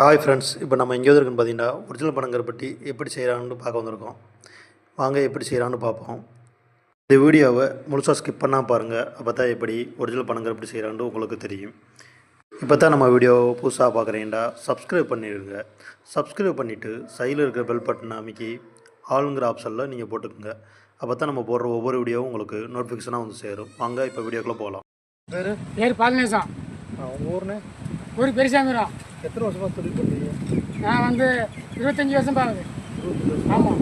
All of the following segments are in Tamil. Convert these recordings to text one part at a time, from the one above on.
ஹாய் ஃப்ரெண்ட்ஸ் இப்போ நம்ம எங்கே இருக்குன்னு பார்த்தீங்கன்னா ஒரிஜினல் பனங்கருப்பட்டி எப்படி செய்கிறான்னு பார்க்க வந்திருக்கோம். வாங்க எப்படி செய்கிறான்னு பார்ப்போம். இந்த வீடியோவை முழுசாக ஸ்கிப் பண்ணால் பாருங்கள் அப்போ தான் எப்படி ஒரிஜினல் பனங்கருப்பட்டி செய்கிறான்னு உங்களுக்கு தெரியும். இப்போ தான் நம்ம வீடியோ புதுசாக பார்க்குறீங்கடா சப்ஸ்கிரைப் பண்ணிடுங்க. சப்ஸ்கிரைப் பண்ணிவிட்டு சைடில் இருக்கிற பெல் பட்டனை அமைக்கி ஆளுங்கிற ஆப்ஷனில் நீங்கள் போட்டுக்கோங்க. அப்போ தான் நம்ம போடுற ஒவ்வொரு வீடியோவும் உங்களுக்கு நோட்டிஃபிகேஷனாக வந்து சேரும். வாங்க இப்போ வீடியோக்குள்ளே போகலாம் பேர் பேர் பாலநேசம் உங்கள் ஊர்னு? ஒரு பெருசாமிரம் எத்தனை வருஷமாக தொழில் பண்ணுறீங்க நான் வந்து இருபத்தஞ்சி வருஷம் பாருது ஆமாம்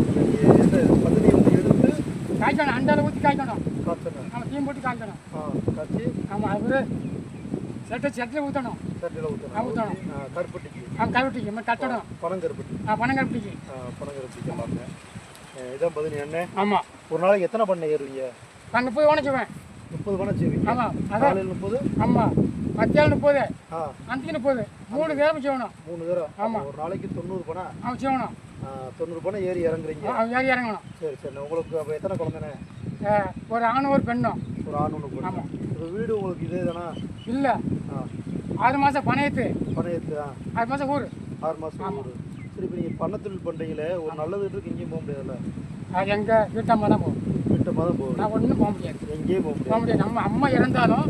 எந்த பதனி வந்து எடுத்து காய்க்கணும் அண்டால ஊற்றி காய்க்கணும் காய்ச்சணும் நம்ம தீம் போட்டு காய்க்கணும் ஆ காய்ச்சி. ஆமாம் அது செட்டை செட்டில் ஊற்றணும் சட்டியில் ஆ, ஊற்றணும் ஊத்தணும். ஆ, கருப்பட்டிக்கு. நம்ம கட்டணும். பனங்கருப்பட்டி ஆ பனங்கருப்பட்டிக்கு. ஆ, பனங்கருப்பட்டிக்கு எல்லாமே இதான் பதனி எண்ணெய் ஆமாம் ஒரு நாளைக்கு எத்தனை பண்ணை ஏறுவீங்க? நான் முப்பது உணச்சுவேன் முப்பது பண்ணை செய்வீங்க. ஆமாம் அதான். முப்பது. ஆமாம் மத்தியானம் முப்பது. ஆ. அந்திக்கு முப்பது. மூணு நேரம் செய்யணும் மூணு தடவை ஆமாம். ஒரு நாளைக்கு தொண்ணூறு பணம். அவன் செய்யணும் தொண்ணூறு பணம் ஏறி இறங்குறீங்க. ஏறி இறங்கணும். சரி சரி. உங்களுக்கு அப்போ எத்தனை குழந்தைண்ணே ஆ, ஒரு ஆணும் ஒரு பெண்ணும். ஒரு ஆண் ஒன்று ஆமாம். இப்போ வீடு உங்களுக்கு இதே தானா? இல்லை. ஆ. ஆறு மாதம் பணையத்து. பணையத்து ஆ. ஆறு மாதம் ஊர். ஆறு மாதம் ஊர். சரி இப்போ நீங்கள் பண்ண தொழில் பண்ணுறீங்களே ஒரு நல்லது இருக்கு எங்கேயும் போக முடியாதுல்ல? எங்கள் வீட்டம்மா தான் போகும். தான் நான் ஒன்றும் போக முடியாது. எங்கேயும் போக போக முடியாது. நம்ம அம்மா இறந்தாலும்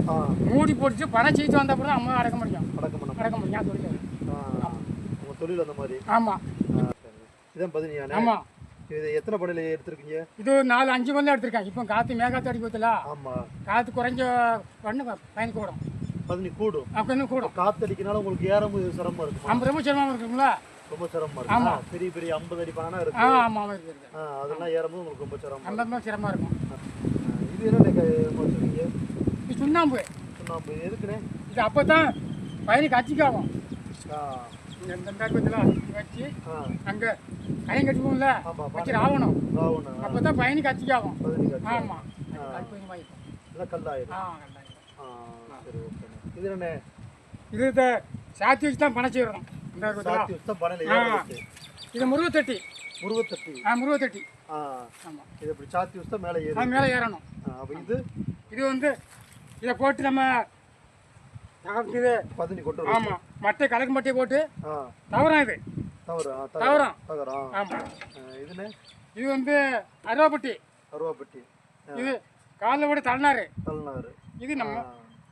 மூடி போட்டு பணம் செய்து வந்த அப்புறம் அம்மா அடக்க முடியும். அடக்க முடியும். நான் சொல்லிட்டேன் ஆ. உங்கள் தொழில் அந்த மாதிரி? ஆமாம். இதான் பதினியானே ஆமாம் இது எத்தனை பண்ணையில் எடுத்திருக்கீங்க? இது நாலு அஞ்சு கொண்டு எடுத்திருக்கேன். இப்போ காற்று மேகாத்து அடிக்க ஊற்றல ஆமாம் காற்று குறைஞ்ச பண்ணு பயன் கூடும் பதினி கூடும். அப்போ இன்னும் கூடும். காத்தடிக்கனால உங்களுக்கு ஏறும் சிரமமாக இருக்கும்? ரொம்ப சிரமம் இருக்குங்களா? ரொம்ப சிரமமாக இருக்கும் ஆ, பெரிய பெரிய ஐம்பது அடி ஆ இருக்கு. ஆமாம் ஆமாம் இருக்குது இருக்குது. ஆ அதெல்லாம் ஏறும்போது உங்களுக்கு ரொம்ப சிரமம் ரொம்ப சிரமமாக இருக்கும். ஆ, இது என்ன வச்சுருக்கீங்க இது சுண்ணாம்பு. சுண்ணாம்பு. எதுக்குண்ணே? இது அப்போ தான் பயனுக்கு அச்சிக்காகும் ஆ. இந்த இடத்துல வச்சு ஆ. அங்கே கையும் கட்டிக்கும்ல ஆமாம் வச்சு ஆகணும் ராவணா அப்போ தான் பயனுக்கு அச்சிக்காகும் பதினி காட்சி ஆமாம் வாங்கிக்கும் எல்லாம் கல்லாயிரும். ஆ. ஆ சரி இது இது சாத்தி வச்சு தான் பணம் செய்கிறோம் இது முருகத்தட்டி. முருகத்தட்டி. ஆ முருகத்தட்டி. ஆமாம் இது இப்படி சாத்தி வச்சு மேலே ஏறி மேலே ஏறணும். அப்போ இது? இது வந்து இதை போட்டு நம்ம இது பதினி வரும் ஆமாம் மட்டை கலக்கு மட்டையை போட்டு தவறம் இது. தவறு? ஆ தவறம். தகரம் ஆமாம் இதுன்னு? இது வந்து அருவாப்பட்டி. அருவாப்பட்டி. இது காலில் விட தள்ளினாரு. தலைநாறு இது நம்ம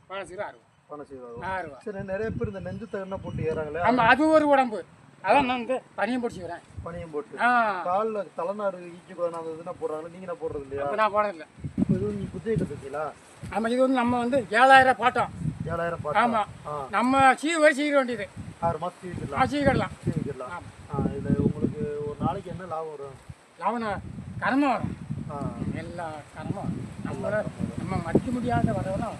பழசுக்கு அருவா பணம் செய்வாங்க சரி நிறைய பேர் இந்த நெஞ்சு தகன போட்டு ஏறாங்களே. ஆமாம் அது ஒரு உடம்பு. அதான் நான் வந்து பனியும் பிடிச்சிக்கிறேன். பனியும் போட்டு. காலில் தலைநாறு ஈக்கி பதினாறு இதுனா போடுறாங்களே? நீங்கள் என்ன போடுறது இல்லையா? நான் போனதில்லை இப்போ இது நீங்கள் புத்தியை கற்றுக்கீங்களா ஆமாம் இது வந்து நம்ம வந்து ஏழாயிரம் பாட்டோம். ஏழாயிரம் பாட்டு ஆமாம் நம்ம சீ வரை செய்ய வேண்டியது. ஆறு மாதம் சீக்கிரலாம் ஆமாம் ஆ இதில் உங்களுக்கு ஒரு நாளைக்கு என்ன லாபம் வரும்? லாபம் கரமாக வரும். எல்லா கரமும் நம்மள நம்ம மடிக்க முடியாத வரவெல்லாம்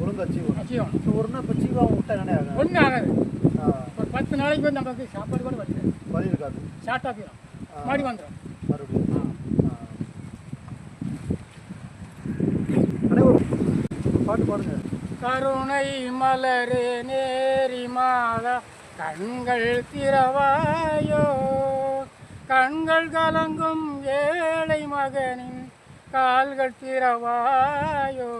ஒழுங்கா ஜீவனம் செய்யணும் இப்போ ஒரு நாள் இப்போ ஜீவாவை விட்டா என்ன ஆகும்? ஒன்றும் ஆகாது. ஒரு பத்து நாளைக்கு வந்து நமக்கு சாப்பாடு கூட வருது. பதில் இருக்காது ஷார்ட்டாக போயிடும் மாடி வந்துடும் மறுபடியும். பாட்டு பாடுங்க. கருணை மலரே நேரி மாதா கண்கள் திறவாயோ. கண்கள் கலங்கும் ஏழை மகனின் கால்கள் திறவாயோ.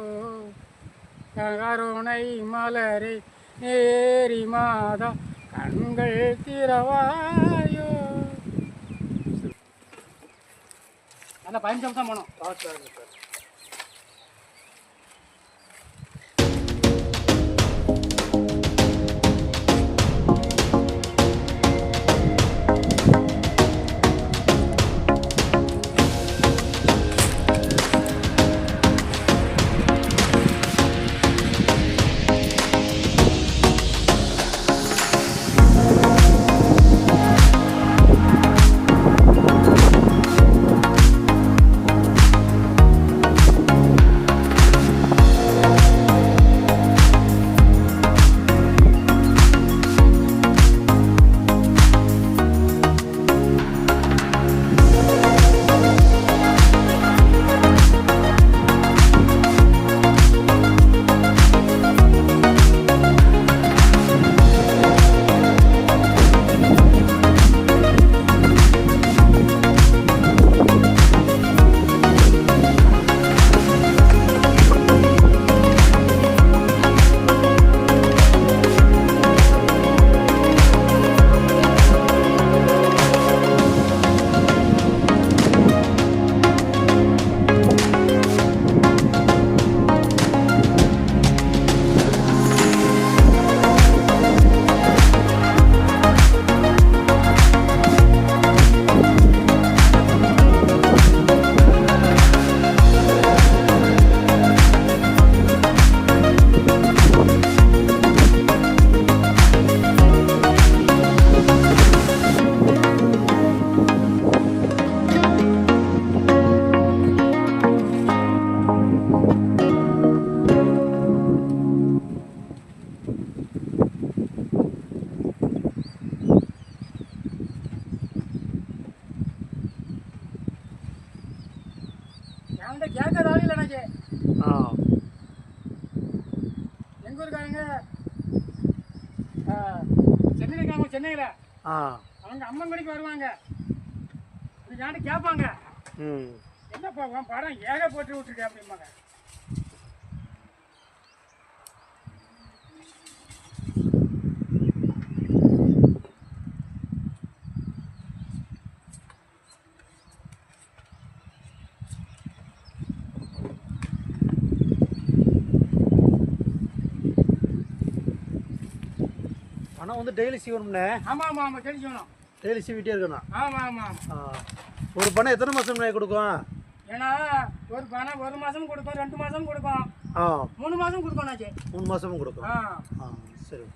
கருணை மலரே நேரி மாதா கண்கள் திறவாயோ. நல்லா பயன்படுத்த தான் போனோம் ஏக போட்டு விட்டுருக்க அப்படிம்பாங்க. பணம் வந்து டெய்லி சீவணும்ண்ணே ஆமாம் ஆமாம் ஆமாம் தெரிஞ்சுக்கணும் டெய்லி சீவிட்டே இருக்கணும். ஆமாம் ஆமாம் ஆ. ஒரு பணம் எத்தனை மாதம்ண்ணே கொடுக்கும்? ஏன்னா ஒரு பணம் ஒரு மாதம் கொடுக்கும் ரெண்டு மாதம் கொடுக்கும் மூணு மாதம் கொடுக்கும் ஆச்சு. மூணு மாதமும் கொடுக்கும் ஆ சரி.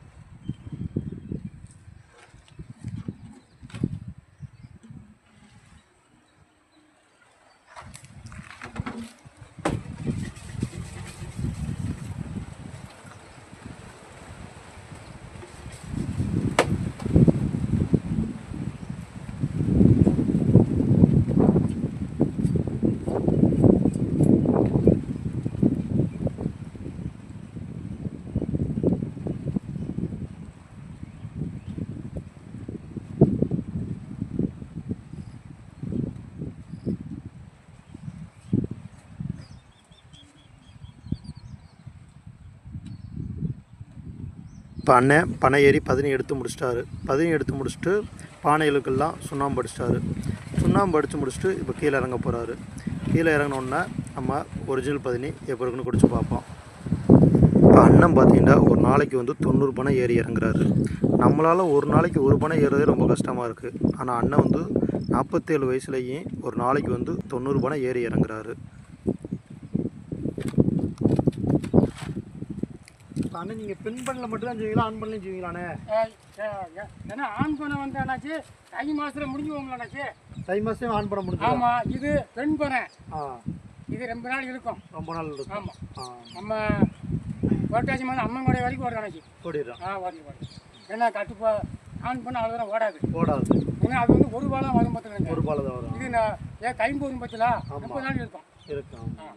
இப்போ அண்ணன் பனை ஏறி பதினி எடுத்து முடிச்சிட்டாரு. பதினி எடுத்து முடிச்சுட்டு பானைகளுக்கெல்லாம் சுண்ணாம்பு அடிச்சிட்டாரு. சுண்ணாம்பு அடித்து முடிச்சுட்டு இப்போ கீழே இறங்க போகிறாரு கீழே இறங்கினோடனே நம்ம ஒரிஜினல் பதினி எப்போ இருக்குன்னு குடிச்சு பார்ப்போம். இப்போ அண்ணன் பார்த்தீங்கன்னா ஒரு நாளைக்கு வந்து தொண்ணூறு பனை ஏறி இறங்குறாரு. நம்மளால் ஒரு நாளைக்கு ஒரு பனை ஏறுறதே ரொம்ப கஷ்டமாக இருக்குது ஆனால் அண்ணன் வந்து நாற்பத்தேழு வயசுலேயும் ஒரு நாளைக்கு வந்து தொண்ணூறு பனை ஏறி இறங்குறாரு. இப்போ அண்ணன் நீங்கள் பெண் பண்ணல மட்டும் தான் செய்வீங்களா ஆண் பண்ணலையும் செய்வீங்களாண்ணே? ஏன்னா பணம் வந்து என்னாச்சு? தை மாசத்துல முடிஞ்சு போங்களாச்சு தை மாதம் ஆண் பண்ண முடிஞ்சு ஆமா இது பெண் பணம் ஆ. இது ரொம்ப நாள் இருக்கும். ரொம்ப நாள் இருக்கும். ஆமா. ஆ. நம்ம புரட்டாசி மாதம் அம்மன் கூட வரைக்கும் அன்னைக்கு ஓடிடுறோம். ஆ ஓடி ஓடி. ஏன்னா கட்டுப்பா ஆண் பண்ண அவ்வளோ ஓடாது. ஓடாது. ஏன்னா அது வந்து ஒரு பாலம் வரும் பார்த்துக்கங்க. ஒரு பால் தான் வரும். இது நான் ஏன் கைம்பூரும் பச்சலா. முப்பது நாள் இருக்கும். இருக்கும். ஆ.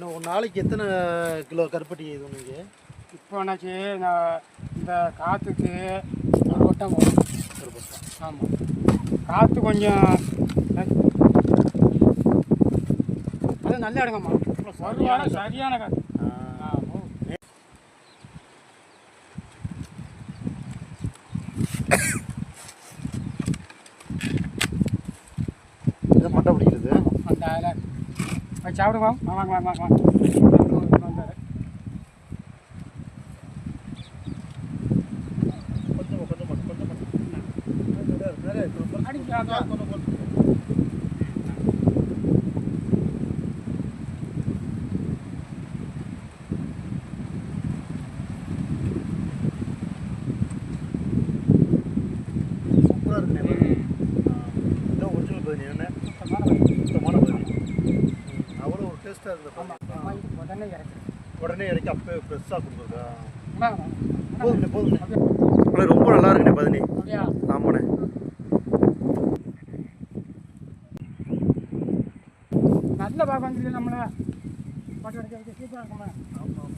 சரி ஒரு நாளைக்கு எத்தனை கிலோ கருப்பட்டி இது நீங்கள் இப்போ என்னாச்சு நான் இந்த காற்றுக்கு ஒரு வரும் ஒரு பக்கம் ஆமாம் காற்று கொஞ்சம் அது நல்ல இடங்கம்மா வாரம் சரியான காற்று ஆமாம் இதை மட்டை பிடிக்கிறது அந்த அதில் போய் சாப்பிடுவோம் வாங்க வாங்க வாங்க வாங்க வந்தாரு கொஞ்சம் கொஞ்சம் மட்டும் கொஞ்சம் மட்டும் நிறைய நிறைய இருக்கு. அடிக்க அந்த கொஞ்சம் கொஞ்சம் சூப்பராக இருக்குண்ணே இதான் ஒரிஜினல் பதினி என்ன சுத்தமான பதினி அவ்வளோ ஒரு டேஸ்ட்டாக இருந்த பதினி உடனே இறக்கு உடனே இறக்கி அப்போ ஃப்ரெஷ்ஷாக கொடுக்குறதா வாங்க போதும்ண்ணே போதும்ண்ணே ஆனால் ரொம்ப நல்லா இருக்குண்ணே பதினி அப்படியா ஆமாண்ணே நல்ல பாகம் வந்து நம்மளை பட்டு சூப்பராக இருக்குமா ஆமாம்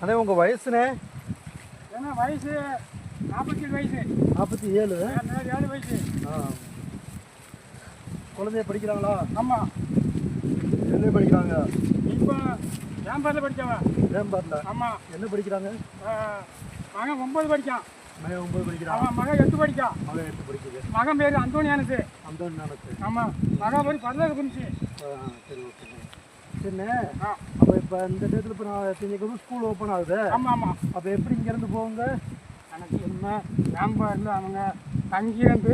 அண்ணே உங்கள் வயசுண்ணே? ஏன்னா வயசு? நாற்பத்தி ஏழு வயசு நாற்பத்தி ஏழு ஏழு வயசு. ஆ. குழந்தைய படிக்கிறாங்களா? ஆமாம் எங்கே படிக்கிறாங்க? இப்போ ஏம்பாரில் படித்தவ வேம்பாட்டில் ஆமாம் என்ன படிக்கிறாங்க? மகன் ஒன்பது படிக்கான் மகன் ஒன்பது படிக்கிறான். அவன் மகன் எட்டு படிக்கான் மகன் எட்டு படிக்குது. மகன் பேர் அந்தோனியானது அந்த நினைச்சு ஆமாம் மகன் பேர் பதினாறு குமிச்சு சரி ஓகே. ஆ. அப்போ இப்போ இந்த டேட்டில் இப்போ நான் இன்னைக்கு வந்து ஸ்கூல் ஓப்பன் ஆகுது. ஆமாம் ஆமாம் அப்போ எப்படி இங்கேருந்து போவாங்க? எனக்கு என்ன ஏம்பாரில் அவங்க தங்கியிருந்து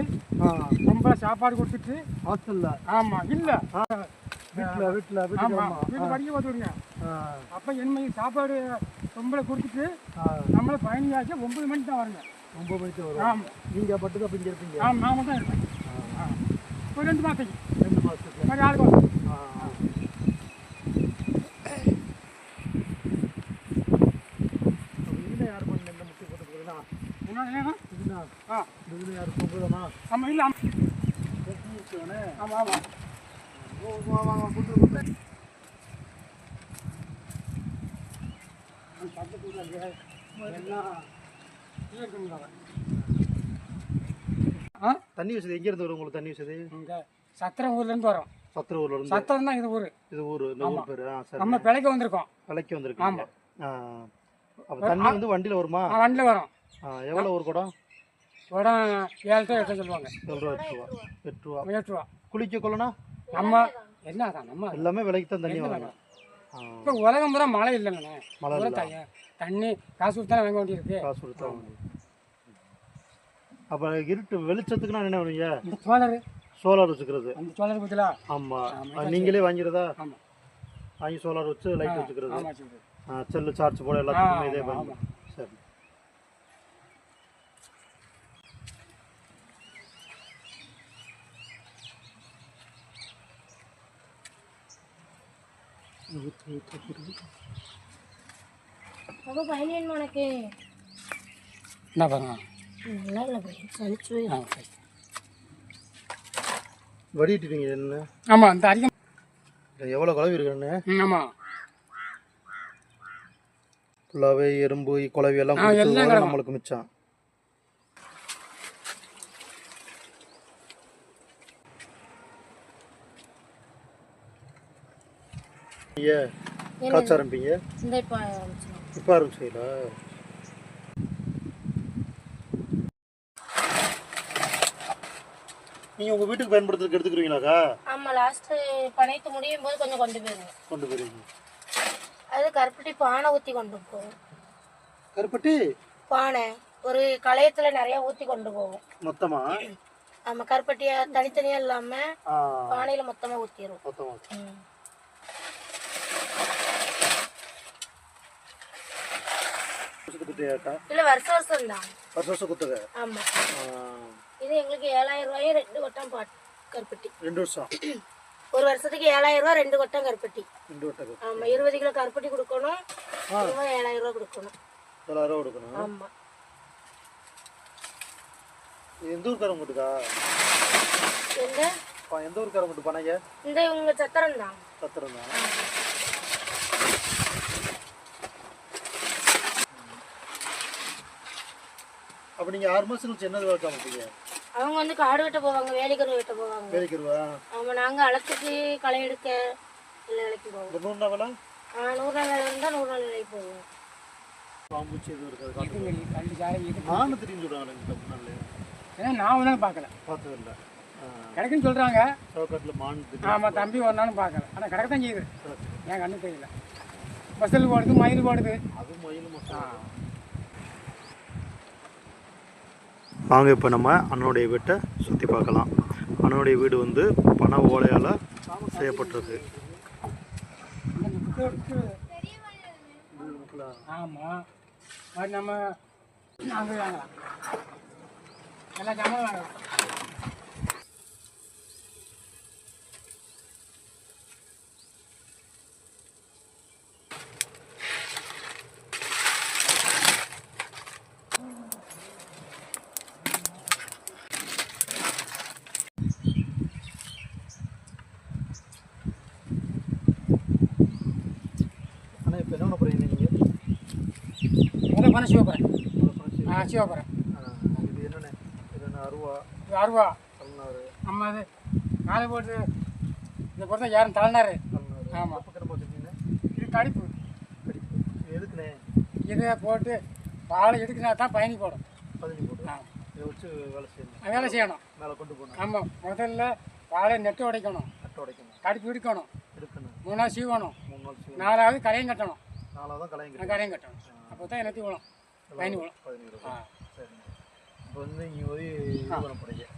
ரொம்ப சாப்பாடு கொடுத்துட்டு ஹாஸ்டலில் ஆமாம் இல்லை. வீட்டில் வீட்டில் வீட்டுக்கு ஆமாம் ஆமாம் வீட்டு படிக்க பார்த்துருங்க அப்போ என்ன சாப்பாடு ரொம்ப கொடுத்துட்டு நம்மளை பயணியாச்சு ஒன்பது மணிக்கு தான் வருங்க ஒம்பது மணிக்கு வரும். நீங்கள் மட்டும் தான் இங்கே இருப்பீங்க. ஆ நான் மட்டும் இருப்பேன் ஒரு ரெண்டு மாதத்துக்கு ரெண்டு மாதத்துக்கு மாதிரி ஆளுக்கு வரும் ஆமாம் இல்லை ஆமாம் ஆமாம் ஆமாம் கொடுத்து பக்கத்து எல்லாம் ஆ? தண்ணி வசதி எங்கேருந்து வரும் உங்களுக்கு தண்ணி வசதி? இங்கே சத்திரம் ஊர்லேருந்து வரோம். சத்திர ஊர்ல இருந்து? சத்திரம் தான் இது ஊர். இது ஊர் இந்த ஊர் பேர். நம்ம பிழைக்க வந்திருக்கோம். விலைக்கு வந்திருக்கீங்க. ஆமா. ஆ அப்போ தண்ணி வந்து வண்டியில் வருமா? வண்டியில் வரோம். ஆ எவ்வளோ ஒரு குடம்? உடம் ஏழு ரூபா எட்டு சொல்லுவாங்க. ஏழு ரூபா எட்டு ரூபா. எட்டு ரூபா. எட்டு ரூபா. குளிக்க கொள்ளனா? நம்ம என்ன நம்ம எல்லாமே விலைக்கு தான் தண்ணி ஆ. இப்போ உலகம் பூரா மழை இல்லைங்கண்ணே. மழை இல்லை தண்ணி காசு கொடுத்தா வாங்க வேண்டியிருக்கு. காசு கொடுத்தா அப்போ இருட்டு வெளிச்சத்துக்குன்னா என்ன பண்ணுவீங்க இந்த சோலார் வச்சுக்கிறது. அந்த சோழர் பற்றிலா ஆமாம் ஆமா. நீங்களே வாங்கிறதா ஆமாம் வாங்கி சோலார் வச்சு லைட் வச்சுக்கிறது. ஆ செல்லு சார்ஜ் போட எல்லாத்துக்குமே இதே பண்ணி. சரி. அப்போ பையன் உனக்கு? என்ன பாருங்க நல்லா இல்லை பையன். சளிச்சு ஆ சரி. வடிட்டுட்டீங்க என்ன? ஆமாம் இந்த அதிகம் எவ்வளோ குழவி இருக்குன்னு ஆமாம் ஃபுல்லாகவே எறும்பு குழவி எல்லாம். நம்மளுக்கு மிச்சம். ஆரம்பிப்பீங்க? இந்த இப்போ ஆரம்பிச்சீங்களா நீங்கள் உங்கள் வீட்டுக்கு பயன்படுத்துறதுக்கு எடுத்துக்கிறீங்களாக்கா? ஆமாம் லாஸ்ட்டு பனைத்து முடியும் போது கொஞ்சம் கொண்டு போயிருங்க. கொண்டு போயிருங்க. அது கருப்பட்டி பானை ஊற்றி கொண்டு போகும் கருப்பட்டி? பானை ஒரு களையத்தில் நிறைய ஊற்றி கொண்டு போவோம். மொத்தமா? நம்ம கருப்பட்டியை தனித்தனியாக இல்லாமல் ஆ. பானையில் மொத்தமாக ஊற்றிடுவோம் மொத்தமா வருஷத்துக்கு குத்தையாக்கா இல்லை வருஷம் வருஷம் தான் வருஷம் வருஷம் குத்தகை ஆமாம் ஆ, இது எங்களுக்கு ஏழாயிரம் ரூபாயும் ரெண்டு கொட்டம் பாட் கருப்பட்டி. ரெண்டு வருஷம்? ஒரு வருஷத்துக்கு ஏழாயிரம் ரூபா ரெண்டு கொட்டம் கருப்பட்டி. ரெண்டு வட்டகு ஆமாம் இருபது கிலோ கருப்பட்டி கொடுக்கணும். ஏழாயிரம் ரூபா கொடுக்கணும். தொள்ளாயிரம் ரூபா கொடுக்கணும்? இது எந்த ஊருக்காரங்க மட்டுக்கா எந்த எந்த ஊருக்காரங்க மட்டும் பனைங்க இந்த இவங்க சத்திரம் தான் சத்திரம் தான் அப்போ நீங்கள் ஆறு மாதம் கழிச்சு என்ன வேலை காமிப்பீங்க அவங்க வந்து காடு வெட்ட போவாங்க வேலைக்கரு வெட்ட போவாங்க. வேலைக்குருவா அவங்க நாங்கள் அளத்துக்கு களை எடுக்க இல்லை வேலைக்கு போவோம். நூறு நாவலா ஆ, நூறு நாள் வேலை இருந்தால் நூறு நாள் வேலைக்கு போவோம். பாம்பூச்சி எதுவும் இருக்காது மானு தெரியும் சொல்கிறாங்க ஏன்னா நான் ஒன்றும் பார்க்கல. பார்த்தது இல்லை கிடைக்குன்னு சொல்கிறாங்க சவுக்காட்டில் மான் ஆமாம் தம்பி ஒரு நாளும் பார்க்கல. ஆனால் கிடக்க தான் செய்யுது என் கண்ணு தெரியல. பஸ்ஸில் போடுது மயில் போடுது அது மயில் ஆ. வாங்க இப்போ நம்ம அண்ணனுடைய வீட்டை சுற்றி பார்க்கலாம். அண்ணனுடைய வீடு வந்து பண ஓலையால் செய்யப்பட்டிருக்கு. ஆமாம் நம்ம நாங்கள் வாங்கலாம் எல்லா ஜாமான் வாங்கலாம் ஆனால் இப்போ என்ன பண்ண போகிறீங்க நீங்கள் முதல்ல பண்ண சிவப்புறேன் ஆ இது இது அருவா இது அருவா நம்ம அது காலை போட்டு இந்த பொறுத்தா யாரும் தள்ளினாரு ஆமாம் பக்கத்தில் வச்சுருக்கீங்க இது கடிப்பு கடிப்பு எதுக்குண்ணே இதை போட்டு பாலை எடுக்கினா தான் பயணி போடும் பதினி போட்டு ஆ இதை வச்சு வேலை செய்யணும் வேலை செய்யணும் மேலே கொண்டு போகணும் ஆமாம் முதல்ல பாலை நெட்டு உடைக்கணும் நெட்டு உடைக்கணும் கடிப்பு எடுக்கணும் எடுக்கணும் மூணாவது சீவணும் மூணு நாள் நாலாவது கரையும் கட்டணும் நாலாவது கரையும் கரையும் கட்டணும் அப்போ தான் எனக்கு விழும் பயணி பதினேழு ஆ. இப்போ வந்து இங்கே போய்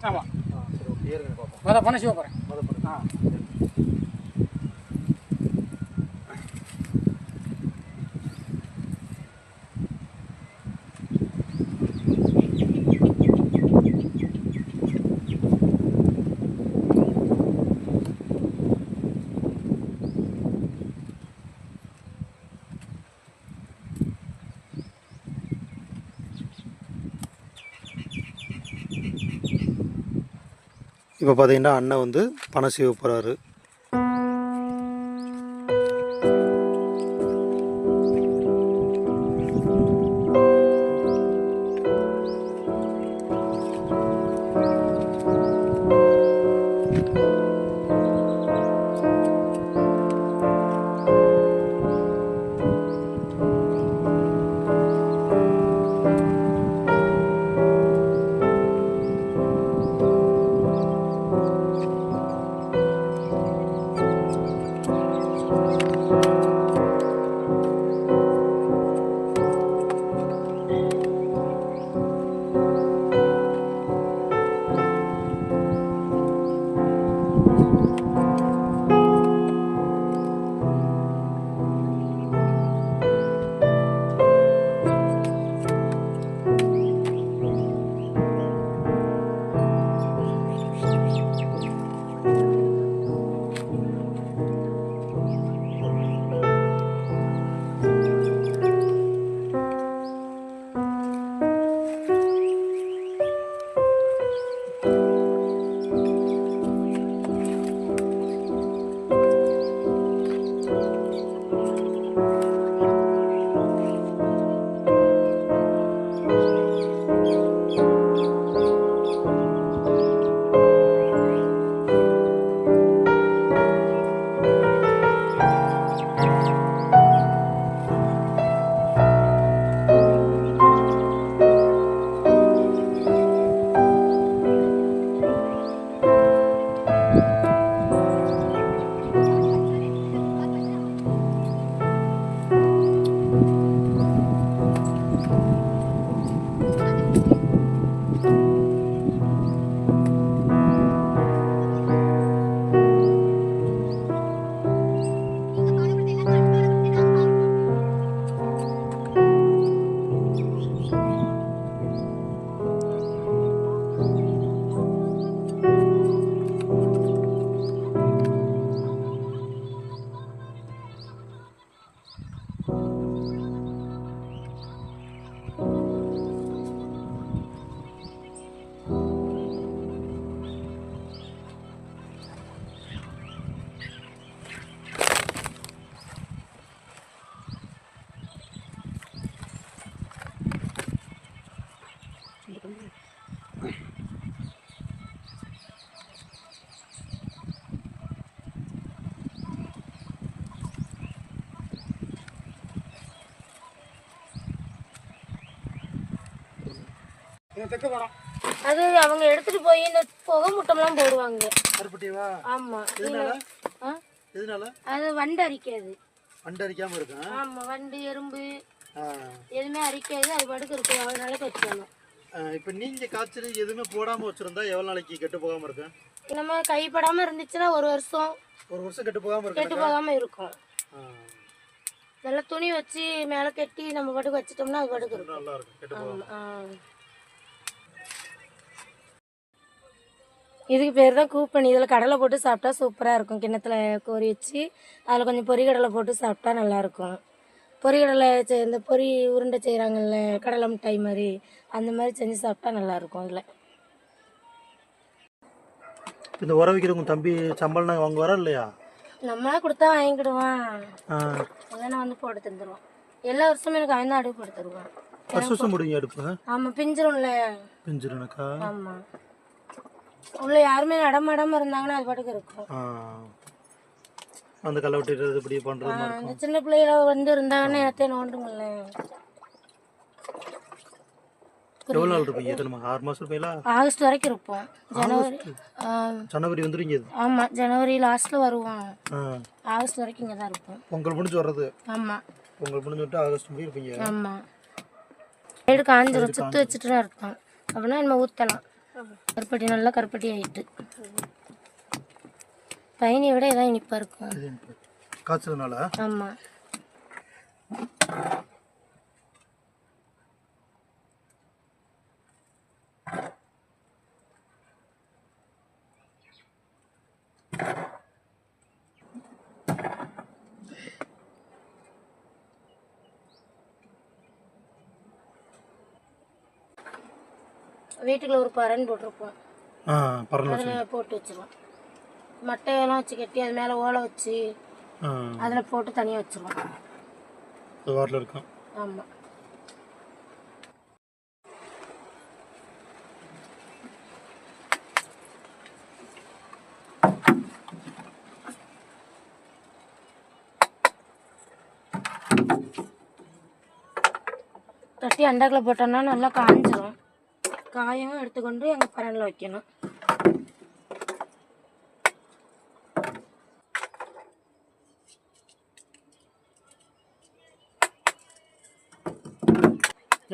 ஆமாம் சரி ஓகே. பார்ப்போம். முதல் பண்ண சிவப்புறேன் மொதல் பண்ணுங்க ஆ. இப்போ பார்த்தீங்கன்னா அண்ணன் வந்து பணம் சீவ போகிறாரு இது தெற்கு அது அவங்க எடுத்துட்டு போய் இந்த புகை முட்டம்லாம் போடுவாங்க. கருப்பட்டியவா? ஆமா. எதனால? அது வண்டு அரிக்காது. அண்டை அரிக்காம இருக்கும் ஆமா வண்டு எறும்பு. எதுவுமே அரிக்காது. அது பாட்டுக்கு இருக்கும் அவ்வளோ நாளைக்கு வச்சுக்கணும். இப்ப நீங்க காய்ச்சல் எதுவுமே போடாம வச்சிருந்தா எவ்வளவு நாளைக்கு கெட்டு போகாம இருக்கும் நம்ம கைப்படாம இருந்துச்சுன்னா ஒரு வருஷம் ஒரு வருஷம் கெட்டு போகாம கெட்டு இருக்கும் போகாம இருக்கும். நல்லா துணி வச்சு மேலே கட்டி நம்ம பாட்டுக்கு வச்சிட்டோம்னா அது பாட்டுக்கு இருக்கும். நல்லா இருக்கும் இதுக்கு பேர் தான் கூப்பணி இதில் கடலை போட்டு சாப்பிட்டா சூப்பராக இருக்கும். கிண்ணத்தில் கோரி வச்சு அதில் கொஞ்சம் பொரிகடலை போட்டு சாப்பிட்டா நல்லாயிருக்கும் பொரிகடலை செ- இந்த பொரி உருண்டை செய்கிறாங்கல்ல கடலை மிட்டாய் மாதிரி அந்த மாதிரி செஞ்சு சாப்பிட்டா நல்லாயிருக்கும் அதில் இந்த உர வைக்கிறவங்க தம்பி சம்பளம் நாங்கள் வாங்குவாரா இல்லையா? நம்மளா கொடுத்தா வாங்கிக்கிடுவான். இல்லைன்னா வந்து போட்டு தந்துடுவான் எல்லா வருஷமும் எனக்கு அவன் தான் அடுப்பு போட்டு தருவான். வருஷம் முடிங்க அடுப்பு? ஆமாம் பிஞ்சிரும்ல. பிஞ்சிருனக்கா ஆமாம் உள்ள யாருமே நடமாடாமல் இருந்தாங்கன்னா அது பாட்டுக்கு இருக்கும். அந்த களை வெட்டிடுறது இப்படி பண்றது அந்த இருக்கும். சின்ன பிள்ளைகள வந்து இருந்தாங்கன்னா எனத்தே நோண்டுங்கல்ல எவ்வளவு நாள் இருப்பீங்க? எத்தனை ஆறு மாசம் இருப்பீங்களா? ஆகஸ்ட் வரைக்கும் இருப்போம். ஜனவரி ஜனவரி வந்துருங்க ஆமா ஜனவரி லாஸ்ட்ல வருவோம். ஆகஸ்ட் வரைக்கும் இங்கே தான் இருப்போம். பொங்கல் முடிஞ்சு வர்றது? ஆமா. பொங்கல் முடிஞ்சு விட்டு ஆகஸ்ட் முடிய இருப்பீங்க? ஆமா. சைடு காஞ்சிரும் சுத்து வச்சுட்டு தான் இருப்போம். அப்படின்னா நம்ம ஊற்றலாம் கருப்பட்டி நல்லா கருப்பட்டி ஆயிட்டு. பயணியை விட இதான் இனிப்பா இருக்கும். இது எனக்கு வீட்டுக்குள்ள ஒரு பரன் போட்டிருப்போம். அதில் போட்டு வச்சிருவோம். மட்டையெல்லாம் வச்சு கட்டி அது மேலே ஓலை வச்சு அதில் போட்டு தனியாக வச்சிருவோம். இருக்கும் ஆமாம் தட்டி அண்டாக்கில் போட்டோம்னா நல்லா காஞ்சிரும். காயவும் எடுத்துக்கொண்டு எங்கள் பரனில் வைக்கணும்.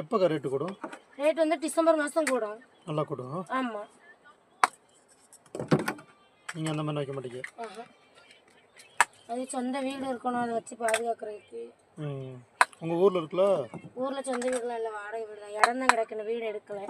எப்போ ரேட்டு கூடும்? ரேட் வந்து டிசம்பர் மாதம் கூடும். நல்லா கூடும். ஆமாம் நீங்கள் அந்த மாதிரி வைக்க மாட்டீங்க. அது சொந்த வீடு இருக்கணும் அதை வச்சு பாதுகாக்கிறதுக்கு. ம். உங்கள் ஊரில் இருக்குல்ல? ஊரில் சொந்த வீடுலாம் இல்லை வாடகை வீடு தான். இடம் தான் கிடக்கணும் வீடு எடுக்கலை.